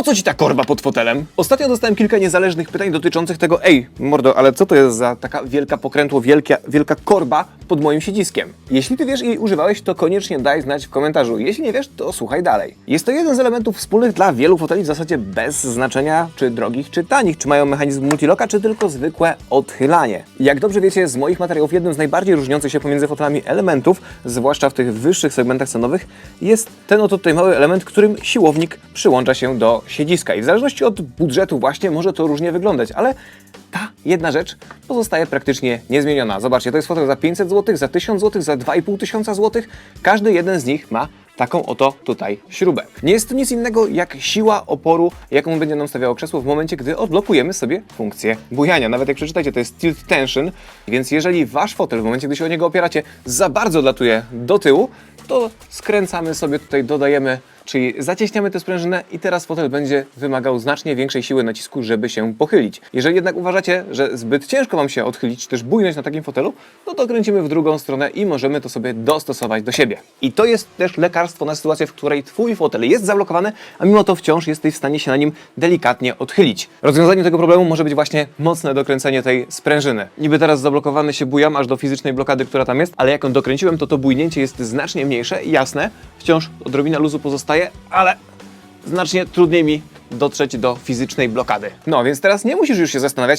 Po co ci ta korba pod fotelem? Ostatnio dostałem kilka niezależnych pytań dotyczących tego, ej, mordo, ale co to jest za taka wielka pokrętło, wielka, wielka korba pod moim siedziskiem? Jeśli ty wiesz i używałeś, to koniecznie daj znać w komentarzu. Jeśli nie wiesz, to słuchaj dalej. Jest to jeden z elementów wspólnych dla wielu foteli w zasadzie bez znaczenia, czy drogich, czy tanich, czy mają mechanizm multiloka, czy tylko zwykłe odchylanie. Jak dobrze wiecie z moich materiałów, jednym z najbardziej różniących się pomiędzy fotelami elementów, zwłaszcza w tych wyższych segmentach cenowych, jest ten oto tutaj mały element, którym siłownik przyłącza się do siedziska. I w zależności od budżetu właśnie może to różnie wyglądać, ale ta jedna rzecz pozostaje praktycznie niezmieniona. Zobaczcie, to jest fotel za 500 zł, za 1000 zł, za 2500 zł. Każdy jeden z nich ma taką oto tutaj śrubę. Nie jest to nic innego jak siła oporu, jaką będzie nam stawiało krzesło w momencie, gdy odblokujemy sobie funkcję bujania. Nawet jak przeczytacie, to jest tilt tension, więc jeżeli wasz fotel w momencie, gdy się o niego opieracie, za bardzo latuje do tyłu, to skręcamy sobie tutaj, dodajemy, czyli zacieśniamy tę sprężynę i teraz fotel będzie wymagał znacznie większej siły nacisku, żeby się pochylić. Jeżeli jednak uważacie, że zbyt ciężko Wam się odchylić, też bujnąć na takim fotelu, no to kręcimy w drugą stronę i możemy to sobie dostosować do siebie. I to jest też lekarstwo na sytuację, w której Twój fotel jest zablokowany, a mimo to wciąż jesteś w stanie się na nim delikatnie odchylić. Rozwiązaniem tego problemu może być właśnie mocne dokręcenie tej sprężyny. Niby teraz zablokowany się bujam aż do fizycznej blokady, która tam jest, ale jak ją dokręciłem, to to bujnięcie jest znacznie mniejsze i jasne, wciąż odrobina luzu pozostaje, ale znacznie trudniej mi dotrzeć do fizycznej blokady. No, więc teraz nie musisz już się zastanawiać,